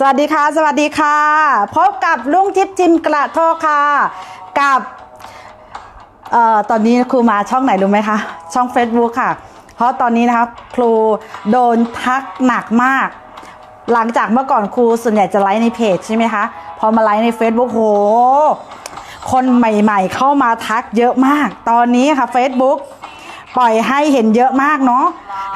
สวัสดีค่ะ สวัสดีค่ะ พบกับลุงทิพย์จิมกระโทค่ะ กับเอ่อตอนนี้ครูมาช่องไหนรู้ไหมคะ ช่อง Facebook ค่ะ เพราะตอนนี้นะคะครูโดนทักหนักมาก หลังจากเมื่อก่อนครูส่วนใหญ่จะไลฟ์ในเพจใช่ไหมคะ พอมาไลฟ์ใน Facebook โห คนใหม่ๆ เข้ามาทักเยอะมาก ตอนนี้ค่ะ Facebook ปล่อยให้เห็นเยอะมากเนาะ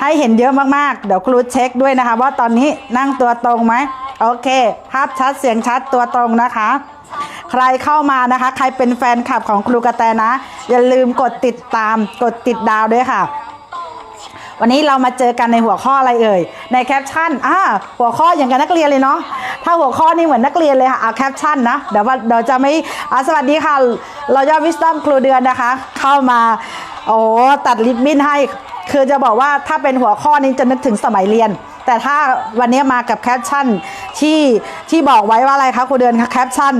ให้เห็นเยอะมากๆ เดี๋ยวครูเช็คด้วยนะคะ ว่าตอนนี้นั่งตัวตรงไหม โอเค ภาพชัดเสียงชัดตัวตรงนะคะ ใครเข้ามานะคะ ใครเป็นแฟนคลับของครูกระแตนะ อย่าลืมกดติดตามกดติดดาวด้วยค่ะ วันนี้เรามาเจอกันในหัวข้ออะไรเอ่ย ในแคปชั่นอ่าหัวข้ออย่างกับนักเรียนเลยเนาะถ้าหัวข้อนี่เหมือนนักเรียนเลยค่ะเอาแคปชั่นนะเดี๋ยวว่าเดี๋ยวจะไม่อ่าสวัสดีค่ะ เรายอดวิสตอมครูเดือนนะคะ เข้ามาโอ้ตัดลิปบิ้นให้ คือจะบอกว่าถ้าเป็นหัวข้อนี้จะนึกถึงสมัยเรียน แต่ถ้าวันนี้มากับแคปชั่นที่ที่บอกไว้ว่าอะไรคะครูเดือนคะแคปชั่น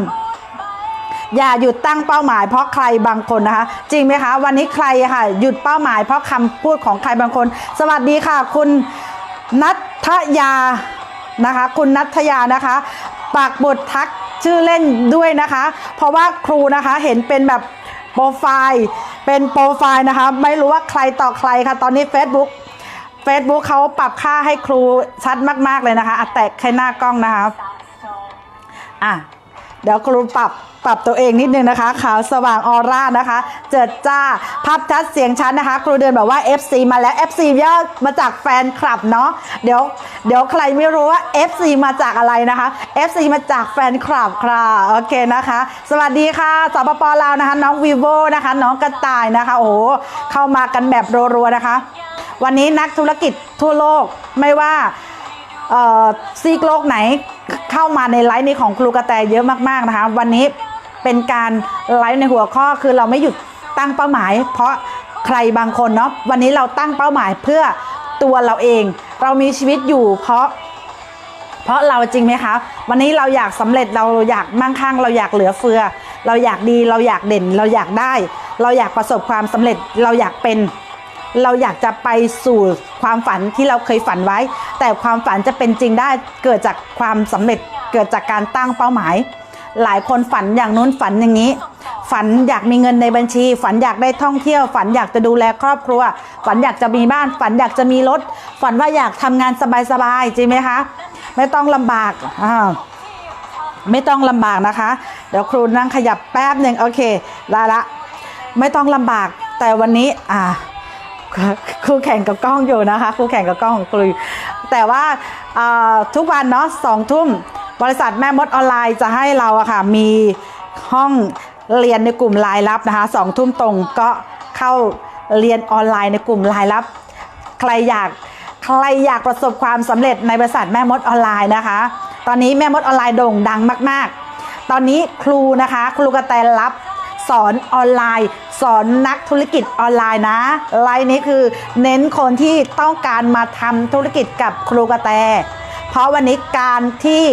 อย่าหยุดตั้งเป้าหมายเพราะใครบางคนนะคะ จริงไหมคะ วันนี้ใครค่ะหยุดเป้าหมายเพราะคำพูดของใครบางคน สวัสดีค่ะ คุณนัทยานะคะ คุณนัทยานะคะปากบททักชื่อเล่นด้วยนะคะ เพราะว่าครูนะคะเห็นเป็นแบบ โปรไฟล์เป็นโปรไฟล์นะคะ ไม่รู้ว่าใครต่อใครค่ะ ตอนนี้ Facebook Facebook เขาปรับค่าให้ครูชัดมาก ๆ เลยนะคะอะแตะแค่หน้ากล้องนะคะ อะ เดี๋ยวครูปรับปรับตัวเองนิดนึงนะคะ ขาวสว่างออร่านะคะ เจิดจ้าภาพชัดเสียงชัดนะคะ ครูเดือนบอกว่า FC มาแล้ว FC ย่อมาจากแฟนคลับเนาะเดี๋ยวเดี๋ยวใครไม่รู้ว่า FC มาจากอะไรนะคะ FC มาจากแฟนคลับค่ะโอเคนะคะ สวัสดีค่ะสปปลาวนะคะ น้องวีโวนะคะ น้องกระต่ายนะคะโอ้โหเข้ามากันแบบรัวๆนะคะ วันนี้นักธุรกิจทั่วโลกไม่ว่าเอ่อซีกโลกไหน เข้ามาในไลฟ์นี้ของครูกระแตเยอะมากๆนะคะ วันนี้เป็นการไลฟ์ในหัวข้อคือเราไม่หยุดตั้งเป้าหมาย เพราะใครบางคนเนาะวันนี้เราตั้งเป้าหมายเพื่อตัวเราเอง เรามีชีวิตอยู่เพราะ เพราะเราจริงไหมคะวันนี้เราอยากสำเร็จเราอยากมั่งคั่ง เราอยากเหลือเฟือ เราอยากดีเราอยากเด่น เราอยากได้ เราอยากประสบความสำเร็จเราอยากเป็น เราอยากจะไปสู่ความฝันที่เราเคยฝันไว้ แต่ความฝันจะเป็นจริงได้เกิดจากความสำเร็จเกิดจากการตั้งเป้าหมาย หลายคนฝันอย่างนู้นฝันอย่างนี้ ฝันอยากมีเงินในบัญชี ฝันอยากได้ท่องเที่ยว ฝันอยากจะดูแลครอบครัว ฝันอยากจะมีบ้าน ฝันอยากจะมีรถ ฝันว่าอยากทำงานสบายๆจริงไหมคะ ไม่ต้องลำบากอ่าไม่ต้องลำบากนะคะ เดี๋ยวครูนั่งขยับแป๊บหนึ่งโอเคได้ละ ไม่ต้องลำบากแต่วันนี้อ่า ครูแข่งกับกล้องอยู่นะคะครูแข่งกับกล้องของครูอยู่แต่ว่าทุกวันเนาะสองทุ่มบริษัทแม่มดออนไลน์จะให้เราอะค่ะมีห้องเรียนในกลุ่มรายลับนะคะสองทุ่มตรงก็เข้าเรียนออนไลน์ในกลุ่มรายลับ ใครอยากใครอยากประสบความสำเร็จในบริษัทแม่มดออนไลน์นะคะ ตอนนี้แม่มดออนไลน์โด่งดังมาก ๆ ตอนนี้ครูนะคะ ครูกระแตรับ สอนออนไลน์ สอนนักธุรกิจออนไลน์นะไลน์นี้คือเน้นคนที่ต้องการมาทำธุรกิจกับครูกระแต เพราะวันนี้การที่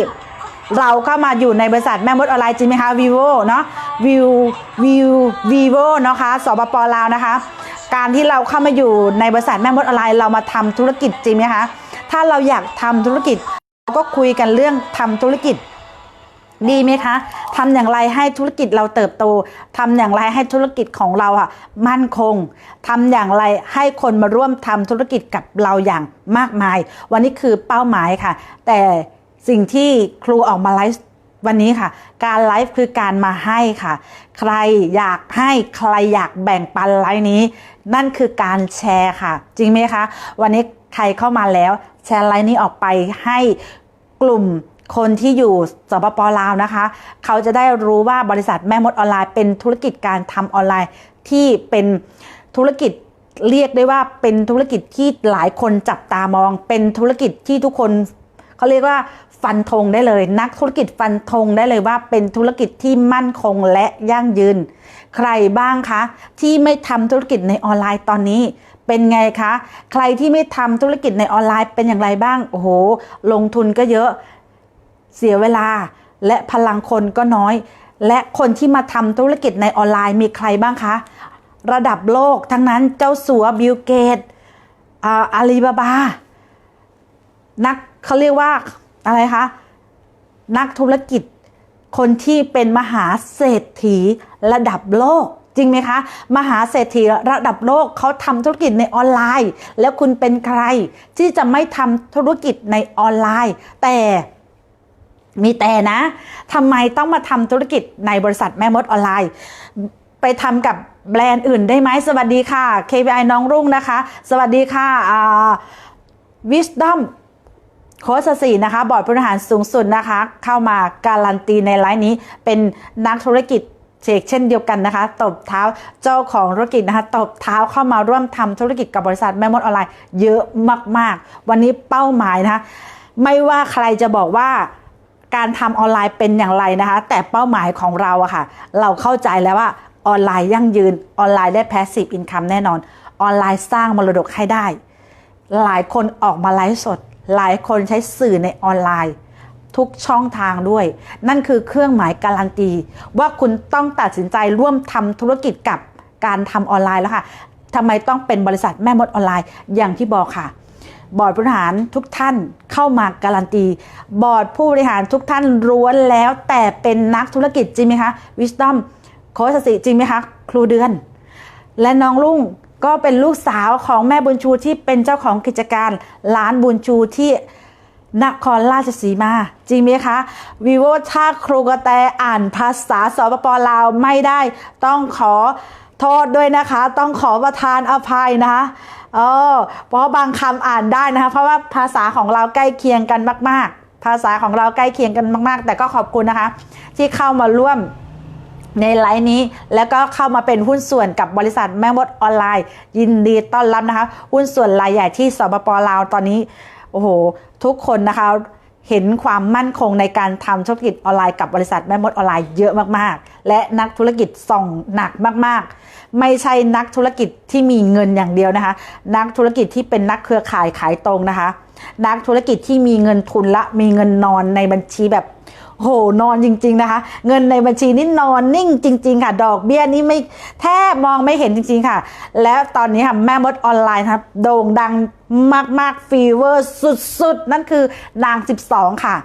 เราเข้ามาอยู่ในบริษัทแม่มดออนไลน์จริงไหมคะ vivo เนาะ vivo vivo vivo นะคะสปปลาวนะคะ การที่เราเข้ามาอยู่ในบริษัทแม่มดออนไลน์เรามาทำธุรกิจจริงไหมคะถ้าเราอยากทำธุรกิจเราก็คุยกันเรื่องทำธุรกิจ ดีไหมคะทำอย่างไรให้ธุรกิจเราเติบโตทำอย่างไรให้ธุรกิจของเราอะมั่นคงทำอย่างไรให้คนมาร่วมทำธุรกิจกับเราอย่างมากมาย วันนี้คือเป้าหมายค่ะ แต่สิ่งที่ครูออกมาไลฟ์วันนี้ค่ะ การไลฟ์คือการมาให้ค่ะ ใครอยากให้ใครอยากแบ่งปันไลฟ์นี้ นั่นคือการแชร์ค่ะ จริงไหมคะ วันนี้ใครเข้ามาแล้ว แชร์ไลฟ์นี้ออกไปให้กลุ่ม คนที่อยู่สปปลาวนะคะ เขาจะได้รู้ว่าบริษัทแม่มดออนไลน์เป็นธุรกิจการทำออนไลน์ที่เป็นธุรกิจเรียกได้ว่าเป็นธุรกิจที่หลายคนจับตามอง เป็นธุรกิจที่ทุกคนเขาเรียกว่าฟันธงได้เลย นักธุรกิจฟันธงได้เลยว่าเป็นธุรกิจที่มั่นคงและยั่งยืน ใครบ้างคะ ที่ไม่ทำธุรกิจในออนไลน์ตอนนี้ เป็นไงคะ ใครที่ไม่ทำธุรกิจในออนไลน์เป็นอย่างไรบ้างโอ้โหลงทุนก็เยอะ เสียเวลา และพลังคนก็น้อย และคนที่มาทำธุรกิจในออนไลน์มีใครบ้างคะ ระดับโลกทั้งนั้นเจ้าสัวบิลเกตอาลีบาบา นักเขาเรียกว่าอะไรคะ นักธุรกิจคนที่เป็นมหาเศรษฐีระดับโลกจริงไหมคะ มหาเศรษฐีระดับโลกเขาทำธุรกิจในออนไลน์ แล้วคุณเป็นใครที่จะไม่ทำธุรกิจในออนไลน์ แต่ มีแต่นะทำไมต้องมาทำธุรกิจในบริษัทแม่มดออนไลน์ ไปทำกับแบรนด์อื่นได้ไหมสวัสดีค่ะ KPI น้องรุ่งนะคะ สวัสดีค่ะอ่า Wisdom โค้ชสี่นะคะบอร์ดผู้บริหารสูงสุดนะคะ เข้ามาการันตีในไลน์นี้เป็นนักธุรกิจเชกเช่นเดียวกันนะคะ ตบเท้าเจ้าของธุรกิจนะคะ ตบเท้าเข้ามาร่วมทำธุรกิจกับบริษัทแม่มดออนไลน์เยอะมาก ๆ วันนี้เป้าหมายนะคะ ไม่ว่าใครจะบอกว่า การทำออนไลน์เป็นอย่างไรนะคะ แต่เป้าหมายของเราอะค่ะ เราเข้าใจแล้วว่าออนไลน์ยั่งยืนออนไลน์ได้ passive income แน่นอน ออนไลน์สร้างมรดกให้ได้ หลายคนออกมาไลฟ์สด หลายคนใช้สื่อในออนไลน์ ทุกช่องทางด้วย นั่นคือเครื่องหมายการันตี ว่าคุณต้องตัดสินใจร่วมทำธุรกิจกับการทำออนไลน์แล้วค่ะทำไมต้องเป็นบริษัทแม่มดออนไลน์อย่างที่บอกค่ะ บอร์ดผู้บริหารทุกท่านเข้ามาการันตี บอร์ดผู้บริหารทุกท่านล้วนแล้วแต่เป็นนักธุรกิจจริงไหมคะวิสตอมโค้ชสิจริงไหมคะครูเดือน และน้องลุงก็เป็นลูกสาวของแม่บุญชูที่เป็นเจ้าของกิจการร้านบุญชูที่นครราชสีมา จริงไหมคะวีโวถ้าครูกระแตอ่านภาษาสปปลาวไม่ได้ ต้องขอโทษด้วยนะคะ ต้องขอประทานอภัยนะคะ เออเพราะบางคำอ่านได้นะคะ เพราะว่าภาษาของเราใกล้เคียงกันมาก ๆ ภาษาของเราใกล้เคียงกันมาก ๆ แต่ก็ขอบคุณนะคะ ที่เข้ามาร่วมในไลน์นี้แล้วก็เข้ามาเป็นหุ้นส่วนกับบริษัทแม่มดออนไลน์ ยินดีต้อนรับนะคะ หุ้นส่วนรายใหญ่ที่สปปลาวตอนนี้ โอ้โห ทุกคนนะคะ เห็นความมั่นคงในการทำธุรกิจออนไลน์กับบริษัทแม่มดออนไลน์เยอะมากๆ และนักธุรกิจส่องหนักมากๆ ไม่ใช่นักธุรกิจที่มีเงินอย่างเดียวนะคะ นักธุรกิจที่เป็นนักเครือข่ายขายตรงนะคะ นักธุรกิจที่มีเงินทุนละมีเงินนอนในบัญชีแบบโหนอนจริง ๆนะคะ เงินในบัญชีนี่นอนนิ่งจริง ๆ ค่ะ ดอกเบี้ยนี่ไม่แทบมองไม่เห็นจริง ๆ ค่ะ แล้วตอนนี้ค่ะแม่มดออนไลน์ครับโด่งดังมากๆฟีเวอร์สุด ๆ นั่นคือนาง 12 ค่ะ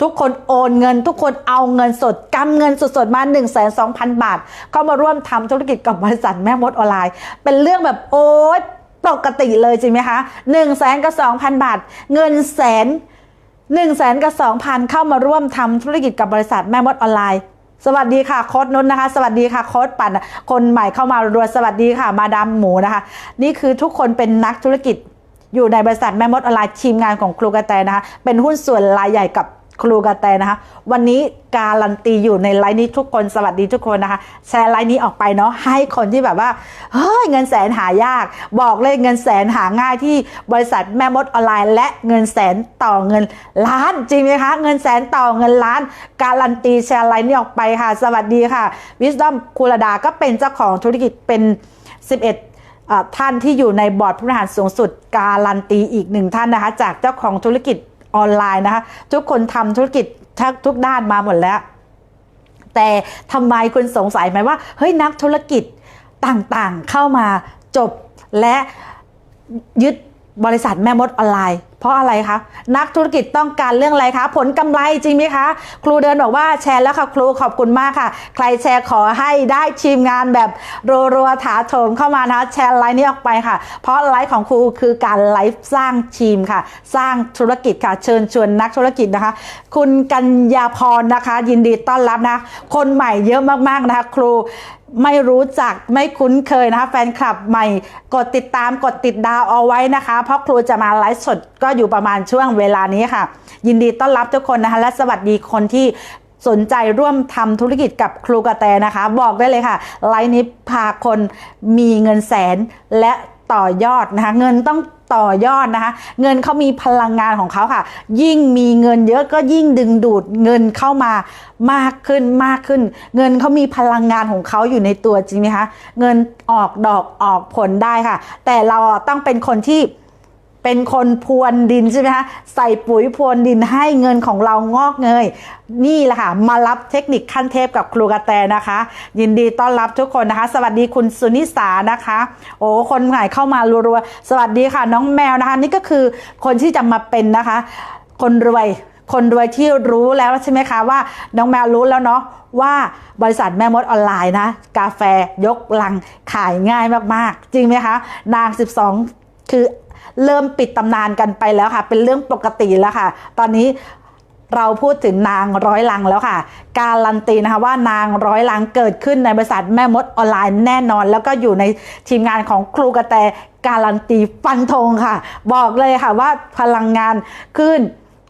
ทุกคนโอนเงิน ทุกคนเอาเงินสดกำเงินสดๆมา 1 2 0 0 0 บาท เข้ามาร่วมทำธุรกิจกับบริษัทแม่มดออนไลน์ เป็นเรื่องแบบโอ๊ยปกติเลยจริงไหมคะ1 0 0 0 0แสนกับ2,000บาท เงินแสน1นึ่งแสนกับสองพันเข้ามาร่วมทำธุรกิจกับบริษัทแม่มดออนไลน์สวัสดีค่ะโค้ดนุชนะคะ สวัสดีค่ะโค้ดปั่นคนใหม่เข้ามารวยสวัสดีค่ะมาดามหมูนะคะ นี่คือทุกคนเป็นนักธุรกิจอยู่ในบริษัทแม่มดออนไลน์ทีมงานของครูกระแตนะคะเป็นหุ้นส่วนรายใหญ่กับ ครูกระแตนะคะ วันนี้การันตีอยู่ในไลน์นี้ทุกคนสวัสดีทุกคนนะคะ แชร์ไลน์นี้ออกไปเนาะให้คนที่แบบว่าเฮ้ยเงินแสนหายาก บอกเลยเงินแสนหาง่ายที่บริษัทแม่มดออนไลน์ และเงินแสนต่อเงินล้านจริงไหมคะ เงินแสนต่อเงินล้าน การันตีแชร์ไลน์นี้ออกไปค่ะ สวัสดีค่ะวิส d อมคูลดาก็เป็นเจ้าของธุรกิจเป็น 11อ่าท่านที่อยู่ในบอร์ดผู้บริหารสูงสุดการันตีอีกหนึ่งท่านนะคะ จากเจ้าของธุรกิจ ออนไลน์นะคะทุกคนทำธุรกิจทุกด้านมาหมดแล้ว แต่ทำไมคุณสงสัยไหมว่าเฮ้ยนักธุรกิจต่างๆเข้ามาจบและยึด บริษัทแม่มดออนไลน์ เพราะอะไรคะ นักธุรกิจต้องการเรื่องอะไรคะ ผลกำไรจริงไหมคะ ครูเดินบอกว่าแชร์แล้วค่ะครูขอบคุณมากค่ะ ใครแชร์ขอให้ได้ทีมงานแบบรัวๆถาโถมเข้ามานะแชร์ไลน์นี้ออกไปค่ะ เพราะไลฟ์ของครูคือการไลฟ์สร้างทีมค่ะ สร้างธุรกิจค่ะ เชิญชวนนักธุรกิจนะคะ คุณกัญญาพรนะคะ ยินดีต้อนรับนะ คนใหม่เยอะมากๆนะคะ ครู ไม่รู้จักไม่คุ้นเคยนะคะ แฟนคลับใหม่กดติดตามกดติดดาวเอาไว้นะคะ เพราะครูจะมาไลฟ์สดก็อยู่ประมาณช่วงเวลานี้ค่ะ ยินดีต้อนรับทุกคนนะคะ และสวัสดีคนที่สนใจร่วมทำธุรกิจกับครูกระแตนะคะ บอกได้เลยค่ะ ไลฟ์นี้พาคนมีเงินแสนและ ต่อยอดนะคะเงินต้องต่อยอดนะคะเงินเขามีพลังงานของเขาค่ะ ยิ่งมีเงินเยอะก็ยิ่งดึงดูดเงินเข้ามามากขึ้นมากขึ้น เงินเขามีพลังงานของเขาอยู่ในตัวจริงไหมคะเงินออกดอกออกผลได้ค่ะ แต่เราต้องเป็นคนที่ เป็นคนพรวนดินใช่ไหมคะใส่ปุ๋ยพรวนดินให้เงินของเรางอกเงย นี่แหละค่ะมารับเทคนิคขั้นเทพกับครูกระแตนะคะ ยินดีต้อนรับทุกคนนะคะ สวัสดีคุณสุนิสานะคะ โอ้คนใหม่เข้ามารัวๆสวัสดีค่ะน้องแมวนะคะ นี่ก็คือคนที่จะมาเป็นนะคะ คนรวยคนรวยที่รู้แล้วใช่ไหมคะว่าน้องแมวรู้แล้วเนาะว่าบริษัทแม่มดออนไลน์นะ กาแฟยกลังขายง่ายมากๆ จริงไหมคะ นาง 12 คือ เริ่มปิดตำนานกันไปแล้วค่ะ เป็นเรื่องปกติแล้วค่ะ ตอนนี้เราพูดถึงนางร้อยลังแล้วค่ะ การันตีนะคะว่านางร้อยลังเกิดขึ้นในบริษัทแม่มดออนไลน์แน่นอน แล้วก็อยู่ในทีมงานของครูกระแตการันตีฟันธงค่ะ บอกเลยค่ะว่าพลังงานขึ้น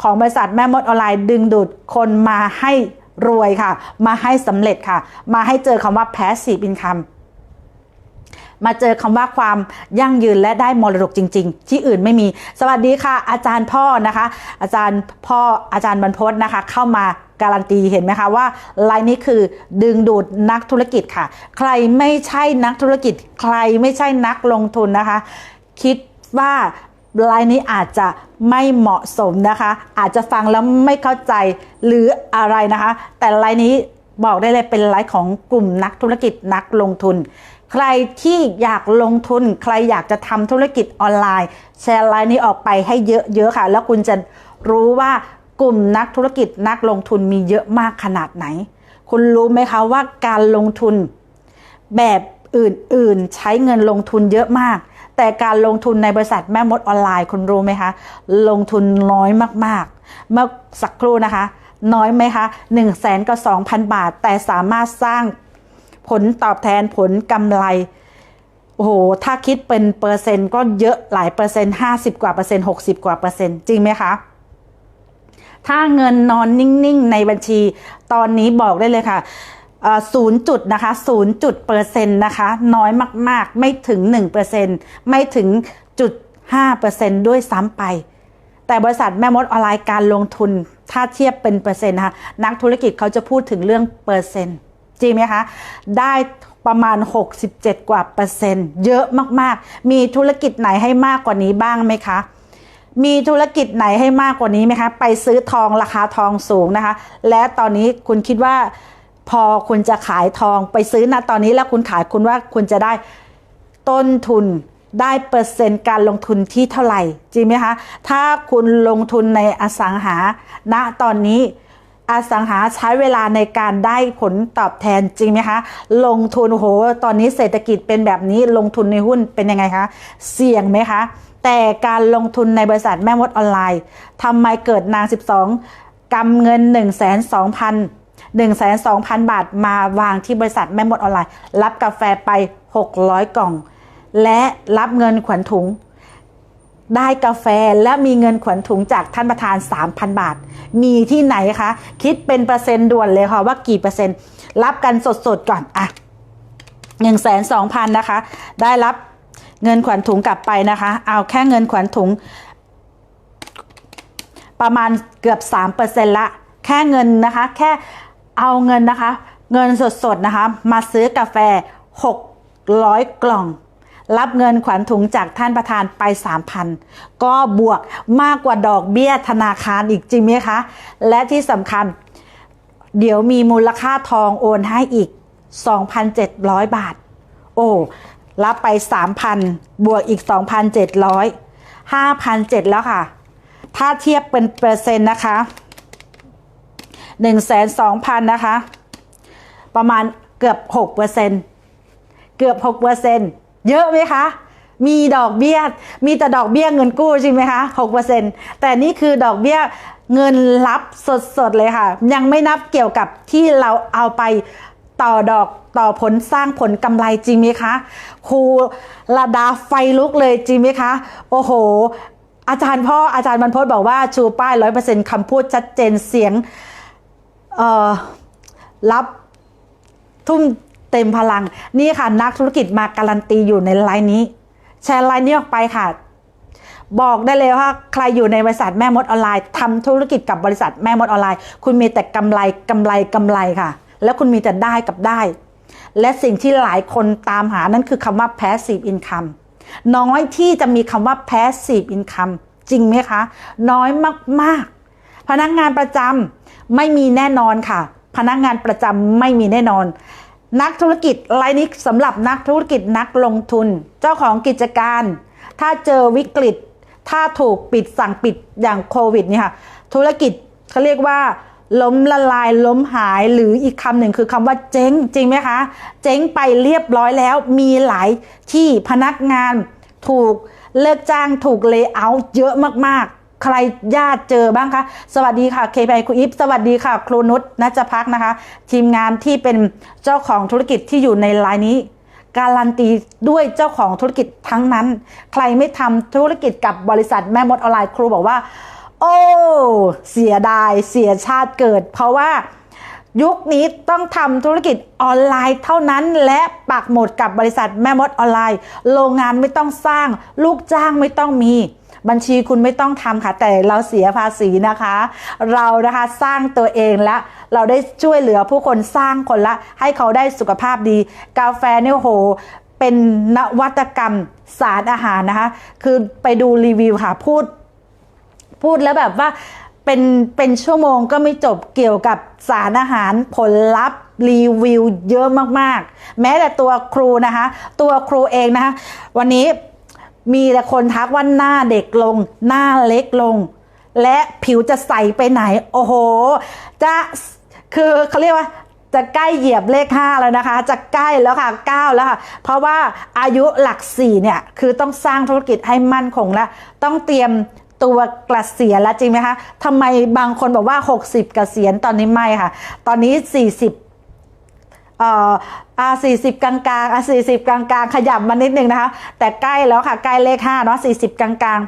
ของบริษัทแม่มดออนไลน์ดึงดูดคนมาให้รวยค่ะ มาให้สำเร็จค่ะ มาให้เจอคำว่า passive income มาเจอคำว่าความยั่งยืนและได้มรดกจริง ๆ ที่อื่นไม่มี สวัสดีค่ะ อาจารย์พ่อนะคะ อาจารย์พ่ออาจารย์บรรพตนะคะ เข้ามาการันตีเห็นไหมคะว่าไลน์นี้คือดึงดูดนักธุรกิจค่ะ ใครไม่ใช่นักธุรกิจ ใครไม่ใช่นักลงทุนนะคะ คิดว่าไลน์นี้อาจจะไม่เหมาะสมนะคะ อาจจะฟังแล้วไม่เข้าใจหรืออะไรนะคะ แต่ไลน์นี้บอกได้เลยเป็นไลน์ของกลุ่มนักธุรกิจนักลงทุน ใครที่อยากลงทุน ใครอยากจะทำธุรกิจออนไลน์ แชร์ไลน์นี้ออกไปให้เยอะๆค่ะ แล้วคุณจะรู้ว่ากลุ่มนักธุรกิจนักลงทุนมีเยอะมากขนาดไหน คุณรู้ไหมคะว่าการลงทุนแบบอื่นๆ ใช้เงินลงทุนเยอะมาก แต่การลงทุนในบริษัทแม่มดออนไลน์คุณรู้ไหมคะ ลงทุนน้อยมากๆ เมื่อสักครู่นะคะ น้อยไหมคะ1นึ่งแสนกับสองพันบาท แต่สามารถสร้าง ผลตอบแทนผลกำไร โอ้โห ถ้าคิดเป็นเปอร์เซ็นต์ก็เยอะหลายเปอร์เซ็นต์ห้าสิบกว่าเปอร์เซ็นต์หกสิบกว่าเปอร์เซ็นต์ จริงไหมคะ ถ้าเงินนอนนิ่ง ๆ ในบัญชีตอนนี้บอกได้เลยค่ะศูนย์จุดนะคะศูนย์จุดเปอร์เซ็นต์นะคะ น้อยมาก ๆ ไม่ถึง 1%ไม่ถึงจุด5%ด้วยซ้ำไป แต่บริษัทแม่มดออนไลน์การลงทุน ถ้าเทียบเป็นเปอร์เซ็นต์นะคะนักธุรกิจเขาจะพูดถึงเรื่องเปอร์เซ็นต์ จริงไหมคะ ได้ประมาณ 67 กว่าเปอร์เซ็นต์ เยอะมากๆ มีธุรกิจไหนให้มากกว่านี้บ้างไหมคะ มีธุรกิจไหนให้มากกว่านี้ไหมคะ ไปซื้อทองราคาทองสูงนะคะ และตอนนี้คุณคิดว่าพอคุณจะขายทองไปซื้อณตอนนี้แล้วคุณขายคุณว่าคุณจะได้ต้นทุนได้เปอร์เซ็นต์การลงทุนที่เท่าไหร่ จริงไหมคะ ถ้าคุณลงทุนในอสังหาณตอนนี้ อสังหาใช้เวลาในการได้ผลตอบแทนจริงไหมคะ ลงทุนโหตอนนี้เศรษฐกิจเป็นแบบนี้ลงทุนในหุ้นเป็นยังไงคะ เสี่ยงไหมคะ แต่การลงทุนในบริษัทแม่มดออนไลน์ทำไมเกิดนาง 12กำเงิน 1 2 0 0 0 1 2 0 0 0 บาทมาวางที่บริษัทแม่มดออนไลน์ รับกาแฟไป 600 กล่อง และรับเงินขวัญถุง ได้กาแฟและมีเงินขวัญถุงจากท่านประธาน 3,000 บาท มีที่ไหนคะ คิดเป็นเปอร์เซ็นต์ด่วนเลยค่ะว่ากี่เปอร์เซ็นต์ รับกันสดๆก่อนอะหนึ่งแสนสองพันนะคะ ได้รับเงินขวัญถุงกลับไปนะคะ เอาแค่เงินขวัญถุง ประมาณเกือบ 3%ละ แค่เงินนะคะ แค่เอาเงินนะคะ เงินสดๆนะคะ มาซื้อกาแฟ 600 กล่อง รับเงินขวัญถุงจากท่านประธานไป 3,000 ก็บวกมากกว่าดอกเบี้ยธนาคารอีกจริงไหมคะ และที่สำคัญ เดี๋ยวมีมูลค่าทองโอนให้อีก 2,700 บาท โอ้ รับไป 3,000 บวกอีก 2,700 5,700 แล้วค่ะ ถ้าเทียบเป็นเปอร์เซ็นต์นะคะ1 2 0 0 0 นะคะ ประมาณเกือบ 6เปอร์เซ็นต์เกือบ 6 เยอะไหมคะ มีดอกเบี้ย มีแต่ดอกเบี้ยเงินกู้ใช่ไหมคะ6เปอร์เซ็นต์แต่นี่คือดอกเบี้ยเงินรับสดๆเลยค่ะ ยังไม่นับเกี่ยวกับที่เราเอาไปต่อดอกต่อผลสร้างผลกำไรจริงไหมคะครูระดาไฟลุกเลยจริงไหมคะ โอ้โห อาจารย์พ่ออาจารย์บรรพตบอกว่าชูป้ายร้อยเปอร์เซ็นต์คำพูดชัดเจนเสียงเอ่อรับทุ่ม เต็มพลัง นี่ค่ะนักธุรกิจมาการันตีอยู่ในไลน์นี้ แชร์ไลน์นี้ออกไปค่ะ บอกได้เลยว่าใครอยู่ในบริษัทแม่มดออนไลน์ทำธุรกิจกับบริษัทแม่มดออนไลน์ คุณมีแต่กำไรกำไรกำไรค่ะ แล้วคุณมีแต่ได้กับได้ และสิ่งที่หลายคนตามหานั่นคือคำว่า passive income น้อยที่จะมีคำว่า passive income จริงไหมคะ น้อยมากๆ พนักงานประจำไม่มีแน่นอนค่ะ พนักงานประจำไม่มีแน่นอน นักธุรกิจรายนี้สำหรับนักธุรกิจนักลงทุน เจ้าของกิจการ ถ้าเจอวิกฤต ถ้าถูกปิดสั่งปิดอย่างโควิดเนี่ยค่ะธุรกิจเขาเรียกว่า ล้มละลายล้มหายหรืออีกคำหนึ่งคือคำว่าเจ๊งจริงไหมคะ เจ๊งไปเรียบร้อยแล้วมีหลายที่พนักงานถูกเลิกจ้างถูกเล y o เอาเยอะมากๆ ใครญาติเจอบ้างคะ สวัสดีค่ะเคไปครูอิฟสวัสดีค่ะ ครูนุชนัจพักนะคะ ทีมงานที่เป็นเจ้าของธุรกิจที่อยู่ในไลน์นี้ การันตีด้วยเจ้าของธุรกิจทั้งนั้น ใครไม่ทำธุรกิจกับบริษัทแม่มดออนไลน์ครูบอกว่า โอ้เสียดายเสียชาติเกิด เพราะว่ายุคนี้ต้องทำธุรกิจออนไลน์เท่านั้น และปักหมุดกับบริษัทแม่มดออนไลน์ โรงงานไม่ต้องสร้าง ลูกจ้างไม่ต้องมี บัญชีคุณไม่ต้องทำค่ะ แต่เราเสียภาษีนะคะ เรานะคะสร้างตัวเองและเราได้ช่วยเหลือผู้คนสร้างคนละ ให้เขาได้สุขภาพดี กาแฟเนี่ยโหเป็นนวัตกรรมสารอาหารนะคะ คือไปดูรีวิวค่ะพูด พูดแล้วแบบว่าเป็นเป็นชั่วโมงก็ไม่จบเกี่ยวกับสารอาหารผลลัพธ์รีวิวเยอะมากๆ แม้แต่ตัวครูนะคะ ตัวครูเองนะคะ วันนี้ มีแต่คนทักว่าหน้าเด็กลง หน้าเล็กลง และผิวจะใสไปไหน โอ้โห จะคือเขาเรียกว่าจะใกล้เหยียบเลข 5 แล้วนะคะ จะใกล้แล้วค่ะ 9 แล้วค่ะ เพราะว่าอายุหลัก 4 เนี่ย คือต้องสร้างธุรกิจให้มั่นคงแล้ว ต้องเตรียมตัวเกษียณแล้วจริงไหมคะทำไมบางคนบอกว่า 60เกษียณตอนนี้ไม่ค่ะ ตอนนี้ 40 เอ่ออ่าสี่สิบกลางกลางสี่สิบกลางกลางขยับมานิดนึงนะคะ แต่ใกล้แล้วค่ะ ใกล้เลขห้าเนาะสี่สิบกลางกลาง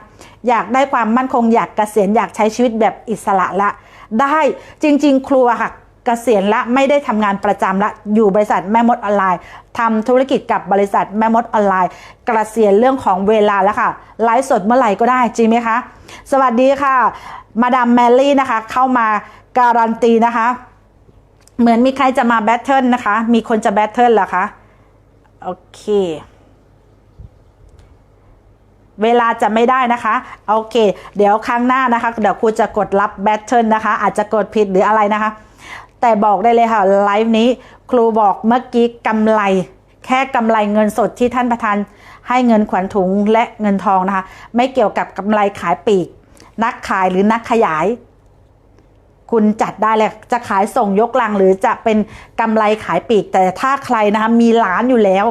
อยากได้ความมั่นคงอยากเกษียณอยากใช้ชีวิตแบบอิสระละ ได้จริง ๆ ครัวค่ะเกษียณละไม่ได้ทำงานประจำละอยู่บริษัทแม่มดออนไลน์ทำธุรกิจกับบริษัทแม่มดออนไลน์เกษียณเรื่องของเวลาแล้วค่ะไลฟ์สดเมื่อไหร่ก็ได้จริงไหมคะ สวัสดีค่ะ มาดามแมรี่นะคะ เข้ามาการันตีนะคะ เหมือนมีใครจะมาแบทเทิลนะคะ มีคนจะแบทเทิลเหรอคะ โอเค เวลาจะไม่ได้นะคะ โอเค เดี๋ยวครั้งหน้านะคะ เดี๋ยวครูจะกดรับแบทเทิลนะคะ อาจจะกดผิดหรืออะไรนะคะ แต่บอกได้เลยค่ะ ไลฟ์นี้ครูบอกเมื่อกี้กำไร แค่กำไรเงินสดที่ท่านประธานให้เงินขวัญถุงและเงินทองนะคะ ไม่เกี่ยวกับกำไรขายปีก นักขายหรือนักขยาย คุณจัดได้เลยจะขายส่งยกลังหรือจะเป็นกำไรขายปีก แต่ถ้าใครนะคะมีร้านอยู่แล้ว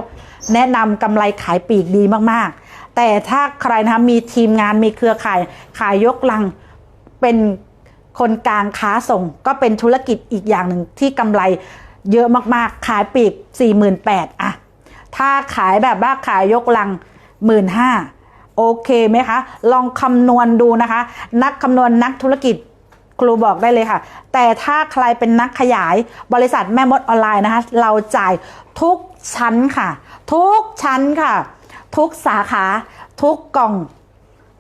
แนะนำกำไรขายปีกดีมากๆ แต่ถ้าใครนะคะมีทีมงานมีเครือข่ายขายยกลังเป็นคนกลางค้าส่งก็เป็นธุรกิจอีกอย่างหนึ่งที่กำไรเยอะมากๆ ขายปีก 48,000อะถ้าขายแบบว่าขายยกลัง 15,000โอเคไหมคะ ลองคำนวณดูนะคะ นักคำนวณนักธุรกิจ ครูบอกได้เลยค่ะ แต่ถ้าใครเป็นนักขยายบริษัทแม่มดออนไลน์นะคะ เราจ่ายทุกชั้นค่ะ ทุกชั้นค่ะ ทุกสาขา ทุกกล่อง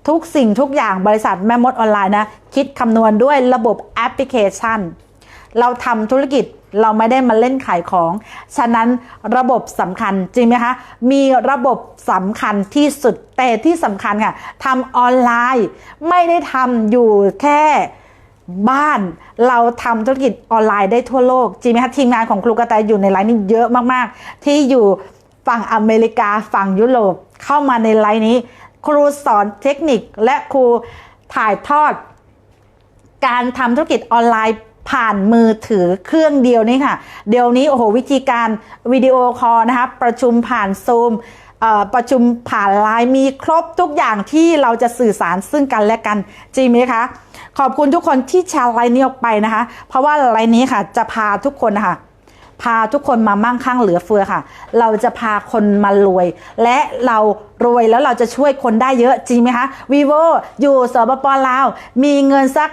ทุกสิ่งทุกอย่างบริษัทแม่มดออนไลน์นะ คิดคำนวณด้วยระบบแอปพลิเคชัน เราทำธุรกิจเราไม่ได้มาเล่นขายของ ฉะนั้นระบบสำคัญจริงไหมคะ มีระบบสำคัญที่สุดแต่ที่สำคัญค่ะทำออนไลน์ ไม่ได้ทำอยู่แค่ บ้านเราทำธุรกิจออนไลน์ได้ทั่วโลกจริงไหมคะทีมงานของครูกระต่ายอยู่ในไลน์นี้เยอะมากๆ ที่อยู่ฝั่งอเมริกาฝั่งยุโรปเข้ามาในไลน์นี้ ครูสอนเทคนิคและครูถ่ายทอด การทำธุรกิจออนไลน์ผ่านมือถือเครื่องเดียวนี้ค่ะ เดี๋ยวนี้โอ้โหวิธีการวิดีโอคอลนะคะประชุมผ่านซูมประชุมผ่านไลน์มีครบทุกอย่างที่เราจะสื่อสารซึ่งกันและกันจริงไหมคะ ขอบคุณทุกคนที่แชร์ไลน์นี้ออกไปนะคะ เพราะว่าไลน์นี้ค่ะ จะพาทุกคนนะคะพาทุกคนมามั่งคั่งเหลือเฟือค่ะ เราจะพาคนมารวย และเรารวยแล้วเราจะช่วยคนได้เยอะจริงไหมคะวีโวอยู่สปปลาว มีเงินสัก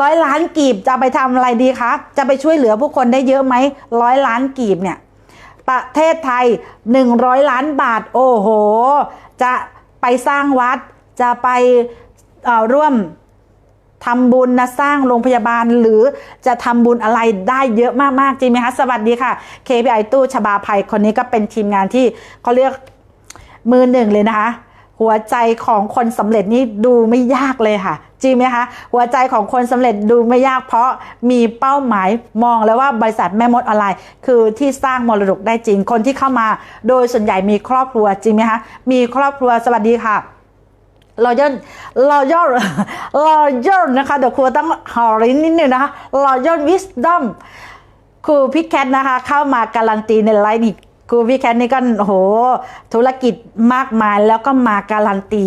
ร้อยล้านกีบจะไปทำอะไรดีคะ จะไปช่วยเหลือผู้คนได้เยอะไหมร้อยล้านกีบเนี่ย ประเทศไทย 100 ล้านบาท โอ้โห จะไปสร้างวัด จะไปร่วม ทำบุญนะสร้างโรงพยาบาลหรือจะทำบุญอะไรได้เยอะมาก ๆ จริงไหมคะ สวัสดีค่ะ KPI ตู้ชบาภัยคนนี้ก็เป็นทีมงานที่เขาเรียกมือหนึ่งเลยนะคะ หัวใจของคนสำเร็จนี่ดูไม่ยากเลยค่ะ จริงไหมคะ หัวใจของคนสำเร็จดูไม่ยากเพราะมีเป้าหมายมองแล้วว่าบริษัทแม่มดออนไลน์ คือที่สร้างมรดกได้จริงคนที่เข้ามา โดยส่วนใหญ่มีครอบครัวจริงไหมคะมีครอบครัวสวัสดีค่ะ รอย่นรอย่นรอย่นนะคะ เดี๋ยวครูต้องหอรินนิดนึงนะคะรอย่นวิสดอมครูพี่แคทนะคะ เข้ามาการันตีในไลน์นี่ครูพี่แคทนี่ก็โห ธุรกิจมากมายแล้วก็มาการันตี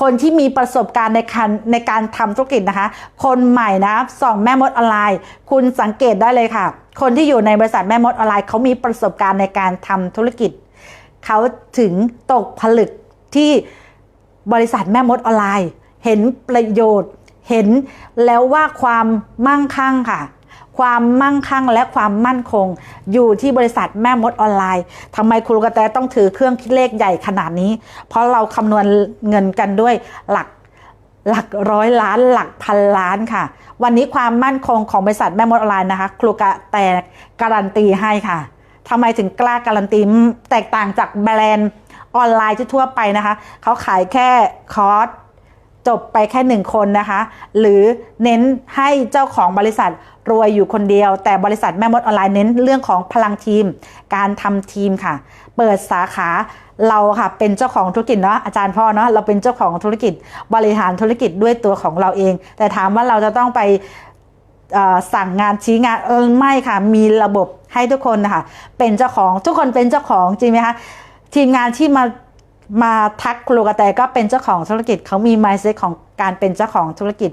คนที่มีประสบการณ์ในการในการทำธุรกิจนะคะ คนใหม่นะส่องแม่มดออนไลน์ คุณสังเกตได้เลยค่ะ คนที่อยู่ในบริษัทแม่มดออนไลน์เขามีประสบการณ์ในการทำธุรกิจ เขาถึงตกผลึกที่ บริษัทแม่มดออนไลน์ เห็นประโยชน์เห็นแล้วว่าความมั่งคั่งค่ะ ความมั่งคั่งและความมั่นคง อยู่ที่บริษัทแม่มดออนไลน์ทำไมครูกระแตต้องถือเครื่องคิดเลขใหญ่ขนาดนี้ เพราะเราคำนวณเงินกันด้วยหลักหลักร้อยล้านหลักพันล้านค่ะ วันนี้ความมั่นคงของบริษัทแม่มดออนไลน์นะคะ ครูกระแตการันตีให้ค่ะทำไมถึงกล้าการันตีแตกต่างจากแบรนด์ ออนไลน์ทั่วไปนะคะเขาขายแค่คอร์สจบไปแค่หนึ่งคนนะคะ หรือเน้นให้เจ้าของบริษัทรวยอยู่คนเดียว แต่บริษัทแม่มดออนไลน์เน้นเรื่องของพลังทีม การทำทีมค่ะ เปิดสาขาเราค่ะเป็นเจ้าของธุรกิจเนาะอาจารย์พ่อเนาะเราเป็นเจ้าของธุรกิจบริหารธุรกิจด้วยตัวของเราเอง แต่ถามว่าเราจะต้องไปสั่งงานชี้งานเออไม่ค่ะ มีระบบให้ทุกคนนะคะเป็นเจ้าของทุกคนเป็นเจ้าของจริงไหมคะ ทีมงานที่มามาทักครูกระแตก็เป็นเจ้าของธุรกิจเขามี mindset ของการเป็นเจ้าของธุรกิจ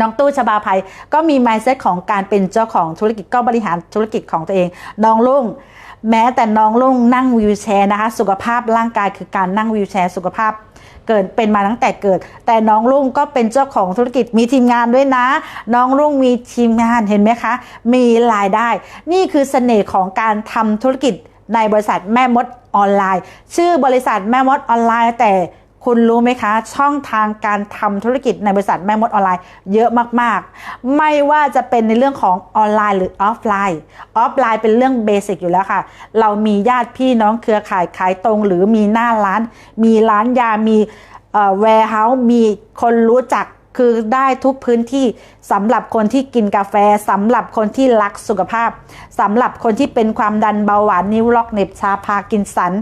น้องตู้ชบาภัยก็มี mindset ของการเป็นเจ้าของธุรกิจก็บริหารธุรกิจของตัวเอง น้องลุงแม้แต่น้องลุงนั่งวีลแชร์นะคะ สุขภาพร่างกายคือการนั่งวีลแชร์สุขภาพเกิดเป็นมาตั้งแต่เกิด แต่น้องลุงก็เป็นเจ้าของธุรกิจมีทีมงานด้วยนะ น้องลุงมีทีมงานเห็นไหมคะ มีรายได้ นี่คือเสน่ห์ของการทำธุรกิจ ในบริษัทแม่มดออนไลน์ ชื่อบริษัทแม่มดออนไลน์ แต่คุณรู้ไหมคะ ช่องทางการทำธุรกิจในบริษัทแม่มดออนไลน์เยอะมากๆ ไม่ว่าจะเป็นในเรื่องของออนไลน์หรือออฟไลน์ ออฟไลน์เป็นเรื่องเบสิกอยู่แล้วค่ะ เรามีญาติพี่น้องเครือข่ายขายตรง หรือมีหน้าร้าน มีร้านยามีแวร์เฮาส์มีคนรู้จัก คือได้ทุกพื้นที่สำหรับคนที่กินกาแฟสำหรับคนที่รักสุขภาพสำหรับคนที่เป็นความดันเบาหวานนิ้วล็อกเหน็บชาพากินสัน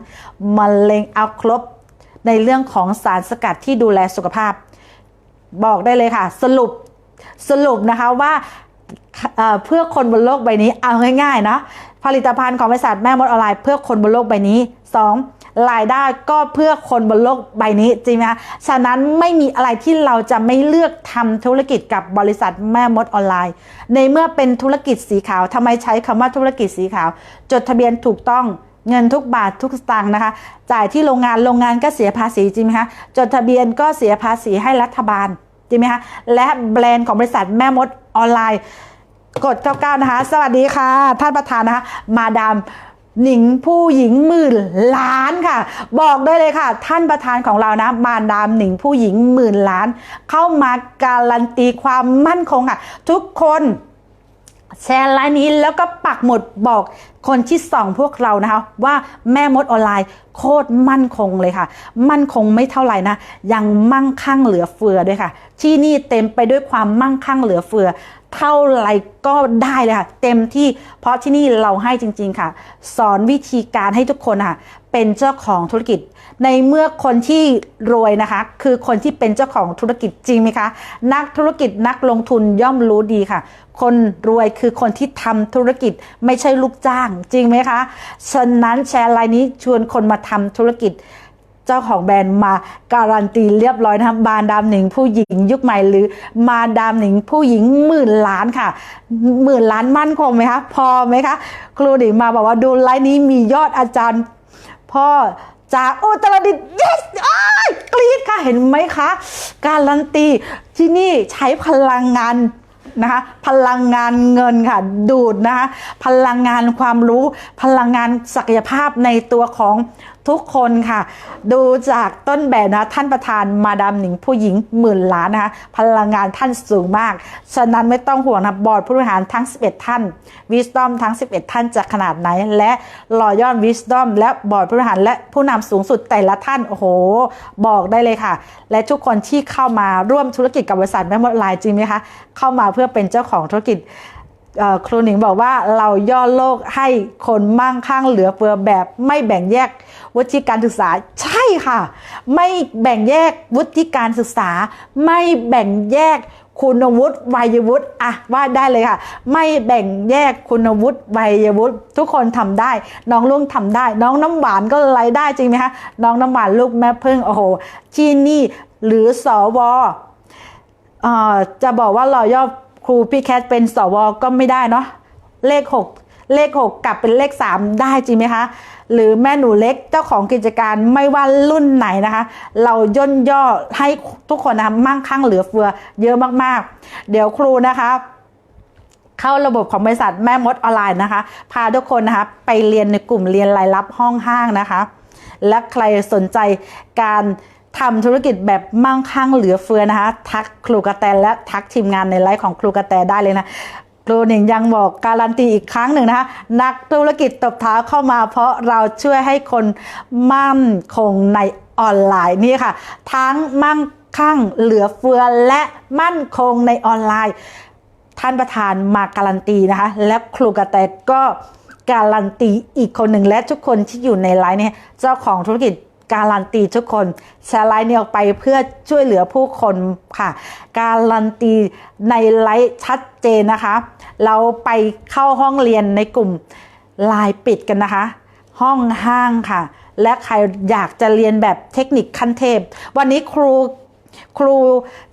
มะเร็งเอาครบ ในเรื่องของสารสกัดที่ดูแลสุขภาพ บอกได้เลยค่ะ สรุปสรุปนะคะว่าเอ่อเพื่อคนบนโลกใบนี้เอาง่ายๆนะ ผลิตภัณฑ์ของบริษัทแม่มดออนไลน์เพื่อคนบนโลกใบนี้ 2. รายได้ก็เพื่อคนบนโลกใบนี้จริงไหมคะฉะนั้นไม่มีอะไรที่เราจะไม่เลือกทำธุรกิจกับบริษัทแม่มดออนไลน์ ในเมื่อเป็นธุรกิจสีขาวทำไมใช้คำว่าธุรกิจสีขาว จดทะเบียนถูกต้องเงินทุกบาททุกสตางค์นะคะ จ่ายที่โรงงานโรงงานก็เสียภาษีจริงไหมคะจดทะเบียนก็เสียภาษีให้รัฐบาลจริงไหมคะและแบรนด์ของบริษัทแม่มดออนไลน์ กด99นะคะ สวัสดีค่ะ ท่านประธานนะคะ มาดามหนิงผู้หญิงหมื่นล้านค่ะ บอกได้เลยค่ะ ท่านประธานของเรานะมาดามหนิงผู้หญิงหมื่นล้าน เข้ามาการันตีความมั่นคงค่ะ ทุกคน แชร์ไลน์นี้แล้วก็ปักหมุดบอกคนที่ส่องพวกเรานะคะ ว่าแม่มดออนไลน์โคตรมั่นคงเลยค่ะ มั่นคงไม่เท่าไหร่นะ ยังมั่งคั่งเหลือเฟือด้วยค่ะ ที่นี่เต็มไปด้วยความมั่งคั่งเหลือเฟือ เท่าไหรก็ได้เลยค่ะ เต็มที่เพราะที่นี่เราให้จริง ๆค่ะ สอนวิธีการให้ทุกคนค่ะ เป็นเจ้าของธุรกิจ ในเมื่อคนที่รวยนะคะ คือคนที่เป็นเจ้าของธุรกิจจริงไหมคะ นักธุรกิจนักลงทุนย่อมรู้ดีค่ะ คนรวยคือคนที่ทำธุรกิจไม่ใช่ลูกจ้างจริงไหมคะฉะนั้นแชร์ไลน์นี้ชวนคนมาทำธุรกิจเจ้าของแบรนด์มาการันตีเรียบร้อยนะคะมาดามหนิงผู้หญิงยุคใหม่หรือมาดามหนิงผู้หญิงหมื่นล้านค่ะหมื่นล้านมั่นคงไหมคะพอไหมคะครูหนิงมาบอกว่าดูไลน์นี้มียอดอาจารย์ พ่อจากอุตรดิตถ์ yes อ้ยกรี๊ดค่ะ เห็นไหมคะ การันตีที่นี่ใช้พลังงาน นะคะพลังงานเงินค่ะดูดนะคะพลังงานความรู้พลังงานศักยภาพในตัวของทุกคนค่ะ ดูจากต้นแบบนะท่านประธานมาดามหนิงผู้หญิงหมื่นล้านนะคะพลังงานท่านสูงมาก ฉะนั้นไม่ต้องห่วงนะบอร์ดผู้บริหารทั้ง 11 ท่านวิสตอมทั้ง 11 ท่านจะขนาดไหน และรอยอนวิสตอมและบอร์ดผู้บริหารและผู้นำสูงสุดแต่ละท่าน โอ้โห บอกได้เลยค่ะ และทุกคนที่เข้ามาร่วมธุรกิจกับบริษัทแม่มดลน์จริงไหมคะเข้ามาเพื่อเป็นเจ้าของธุรกิจครูหนิงบอกว่าเราย่อโลกให้คนมั่งคั่งเหลือเฟือแบบไม่แบ่งแยกวุฒิการศึกษาใช่ค่ะ ไม่แบ่งแยกวุฒิการศึกษา ไม่แบ่งแยกคุณวุฒิวัยวุฒิอะว่าได้เลยค่ะ ไม่แบ่งแยกคุณวุฒิวัยวุฒิทุกคนทำได้ น้องลุงทำได้ น้องน้ำหวานก็ไล่ได้จริงไหมคะน้องน้ำหวานลูกแม่พึ่งโอ้โหที่นี่หรือสวออจะบอกว่าเราย่อ ครูพี่แคทเป็นสวก็ไม่ได้เนาะเลข 6 เลข 6 กลับเป็นเลข 3 ได้จริงไหมคะ หรือแม่หนูเล็กเจ้าของกิจการไม่ว่ารุ่นไหนนะคะ เราย่นย่อให้ทุกคนนะคะมั่งคั่งเหลือเฟือเยอะมากๆ เดี๋ยวครูนะคะเข้าระบบของบริษัทแม่มดออนไลน์นะคะ พาทุกคนนะคะไปเรียนในกลุ่มเรียนรายลับห้องห้างนะคะ และใครสนใจการ ทำธุรกิจแบบมั่งคั่งเหลือเฟือนะคะ ทักครูกระแตและทักทีมงานในไลฟ์ของครูกระแตได้เลยนะครูหนิงยังบอกการันตีอีกครั้งหนึ่งนะคะ นักธุรกิจตบเท้าเข้ามา เพราะเราช่วยให้คนมั่นคงในออนไลน์นี่ค่ะ ทั้งมั่งคั่งเหลือเฟือและมั่นคงในออนไลน์ ท่านประธานมาการันตีนะคะ และครูกระแตก็การันตีอีกคนหนึ่งและทุกคนที่อยู่ในไลน์เนี่ยเจ้าของธุรกิจ การันตีทุกคนแชร์ไลน์นี้ออกไปเพื่อช่วยเหลือผู้คนค่ะ การันตีในไลน์ชัดเจนนะคะ เราไปเข้าห้องเรียนในกลุ่มไลน์ปิดกันนะคะ ห้องห้างค่ะ และใครอยากจะเรียนแบบเทคนิคขั้นเทพ วันนี้ครูครู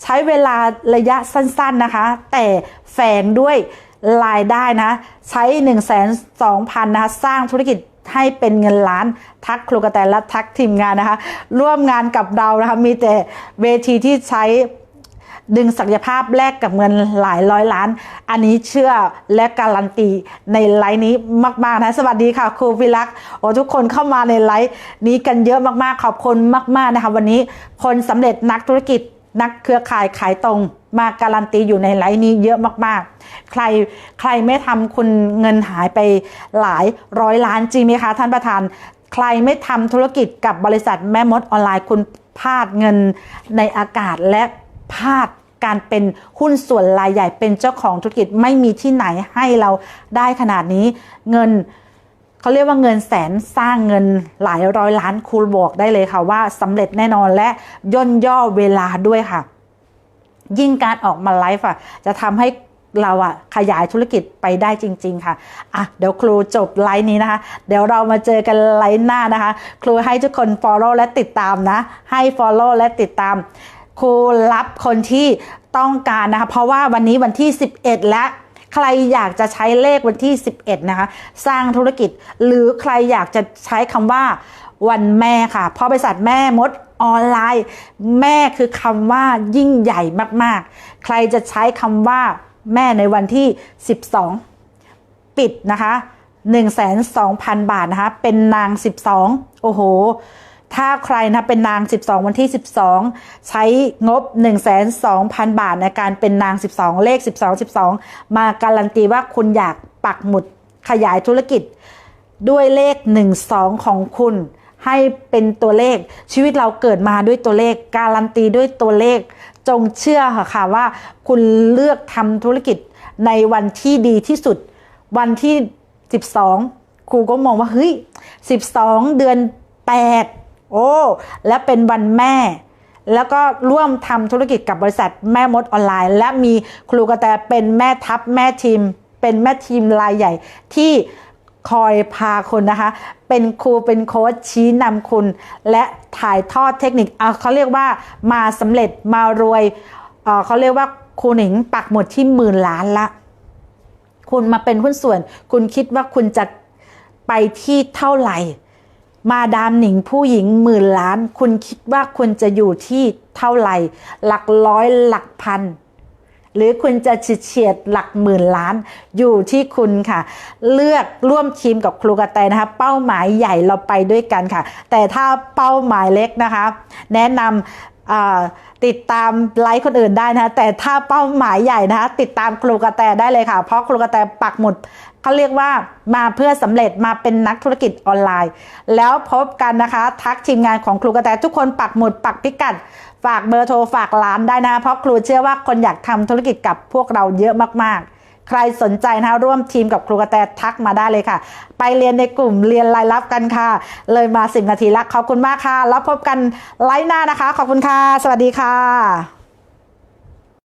ใช้เวลาระยะสั้นๆนะคะ แต่แฝงด้วยรายได้นะ ใช้ 1 2 0 0 0 นะคะ สร้างธุรกิจ ให้เป็นเงินล้านทักครูกระแตและทักทีมงานนะคะ ร่วมงานกับเรานะคะ มีแต่เวทีที่ใช้ดึงศักยภาพแลกกับเงินหลายร้อยล้าน อันนี้เชื่อและการันตีในไลฟ์นี้มาก ๆ นะ สวัสดีค่ะครูพิรักษ์โอ้ทุกคนเข้ามาในไลฟ์นี้กันเยอะมาก ๆ ขอบคุณมาก ๆ นะคะ วันนี้คนสำเร็จนักธุรกิจนักเครือข่ายขายตรง มาการันตีอยู่ในไลฟ์นี้เยอะมากๆ ใครใครไม่ทำคุณเงินหายไปหลายร้อยล้านจริงไหมคะท่านประธาน ใครไม่ทำธุรกิจกับบริษัทแม่มดออนไลน์คุณพลาดเงินในอากาศและพลาดการเป็นหุ้นส่วนรายใหญ่เป็นเจ้าของธุรกิจไม่มีที่ไหนให้เราได้ขนาดนี้เงินเขาเรียกว่าเงินแสนสร้างเงินหลายร้อยล้านครูบอกได้เลยค่ะว่าสำเร็จแน่นอนและย่นย่อเวลาด้วยค่ะ ยิ่งการออกมาไลฟ์อะจะทำให้เราอะขยายธุรกิจไปได้จริง ๆ ค่ะอะเดี๋ยวครูจบไลฟ์นี้นะคะ เดี๋ยวเรามาเจอกันไลฟ์หน้านะคะ ครูให้ทุกคน follow และติดตามนะ ให้ follow และติดตาม ครูรับคนที่ต้องการนะคะ เพราะว่าวันนี้วันที่ 11 และใครอยากจะใช้เลขวันที่ 11 นะคะ สร้างธุรกิจ หรือใครอยากจะใช้คำว่า วันแม่ค่ะ เพราะบริษัทแม่มดออนไลน์ แม่คือคำว่ายิ่งใหญ่มากๆ ใครจะใช้คำว่าแม่ในวันที่ 12 ปิดนะคะ12,000 บาทนะคะ เป็นนาง 12 โอ้โห ถ้าใครนะเป็นนาง 12 วันที่ 12 ใช้งบ 1 2 0 0 0 0บาทในการเป็นนาง 12 เลข 12 12 มาการันตีว่าคุณอยากปักหมุดขยายธุรกิจ ด้วยเลข 12 ของคุณ ให้เป็นตัวเลข ชีวิตเราเกิดมาด้วยตัวเลข การันตีด้วยตัวเลข จงเชื่อค่ะค่ะว่า คุณเลือกทำธุรกิจในวันที่ดีที่สุด วันที่ 12 ครูก็มองว่าเฮ้ย 12 เดือน 8 โอ้ และเป็นวันแม่ แล้วก็ร่วมทำธุรกิจกับบริษัทแม่มดออนไลน์ และมีครูกระแตเป็นแม่ทัพแม่ทีม เป็นแม่ทีมรายใหญ่ที่ คอยพาคุณนะคะ เป็นครูเป็นโค้ชชี้นำคุณ และถ่ายทอดเทคนิคเอาเขาเรียกว่ามาสำเร็จมารวยเเขาเรียกว่าครูหนิงปักหมดที่หมื่นล้านละ คุณมาเป็นหุ้นส่วน คุณคิดว่าคุณจะไปที่เท่าไหร่ มาดามหนิงผู้หญิงหมื่นล้าน คุณคิดว่าคุณจะอยู่ที่เท่าไหร่ หลักร้อยหลักพัน หรือคุณจะเฉียดหลักหมื่นล้านอยู่ที่คุณค่ะ เลือกร่วมทีมกับครูกระแตนะคะ เป้าหมายใหญ่เราไปด้วยกันค่ะ แต่ถ้าเป้าหมายเล็กนะคะ แนะนำติดตามไลฟ์คนอื่นได้นะะแต่ถ้าเป้าหมายใหญ่นะคะ ติดตามครูกระแตได้เลยค่ะ เพราะครูกระแตปักหมุดเขาเรียกว่ามาเพื่อสำเร็จมาเป็นนักธุรกิจออนไลน์ แล้วพบกันนะคะ ทักทีมงานของครูกระแตทุกคนปักหมุดปักพิกัด ฝากเบอร์โทรฝากร้านได้นะ เพราะครูเชื่อว่าคนอยากทำธุรกิจกับพวกเราเยอะมากๆใครสนใจนะร่วมทีมกับครูกระแตทักมาได้เลยค่ะ ไปเรียนในกลุ่มเรียนรายลับกันค่ะ เลยมา10นาทีละขอบคุณมากค่ะ แล้วพบกันไลฟ์หน้านะคะ ขอบคุณค่ะ สวัสดีค่ะ